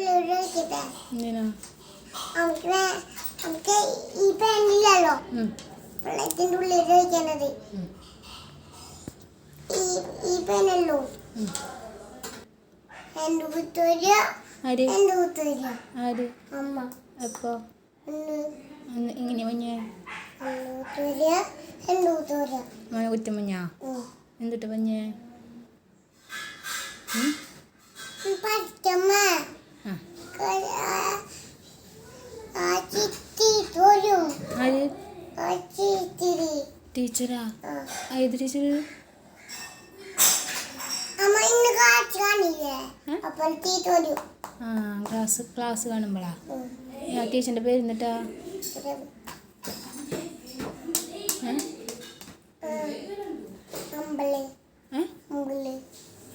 ഉള്ളിൽ പഞ്ഞേ നമുക്ക് നമുക്ക് ഈ പെണ്ണില്ലല്ലോ ഉം. വെള്ളത്തിന്റെ ഉള്ളിൽ ഈ ഈ പെണ്ണല്ലോ ഉം. എന്റെ കുത്തൂര് ആര്? എന്റെ കുത്തൂര് അമ്മ. എപ്പോ? മഞ്ഞേ മോനെ കുറ്റം മഞ്ഞാ എന്തിട്ട് മഞ്ഞേ പഠിക്കമ്മ ആ ആ ചിത്തി തോരും ആര് ആ ചിത്തിരി ടീച്ചറാ? ഏത് ടീച്ചർ ആ ക്ലാസ് ക്ലാസ് കാണുമ്പോഴാ ആ ടീച്ചറിന്റെ പേര് എന്നിട്ടാ?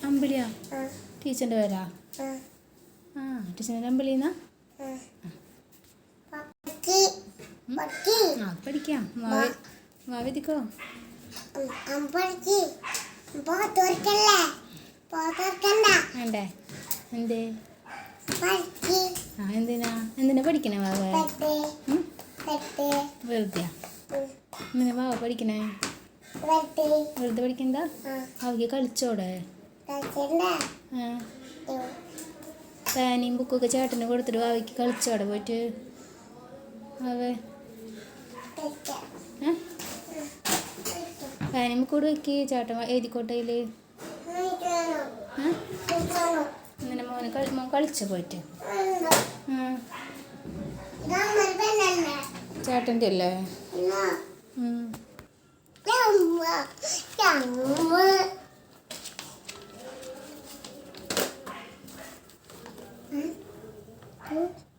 അമ്പിളിയാ? ടീച്ചറിന്റെ പേരാ? ആ. ടീച്ചറിന്റെ അമ്പിളിന്നാ അത് പഠിക്കാം. വാവതിക്കോ വേണ്ടേ? എന്തേ? ആ എന്തിനാ? എന്തിനാ പഠിക്കണേ വാവ എന്തിനാ പഠിക്കണേ? വെറുതെ. പഠിക്കണ്ട? അവക്ക് കളിച്ചോടെ? പേനയും ബുക്കൊക്കെ ചേട്ടന് കൊടുത്തിട്ട് വാവയ്ക്ക് കളിച്ചോടെ പോയിട്ട്? വാവേ പേനയും ബുക്കോട് വെക്ക് ചേട്ടൻ ഏ ഇങ്ങനെ മോന് മോൻ കളിച്ചു പോയിട്ട്? ചേട്ടന്റെ അല്ലേ ഉം. Hmm?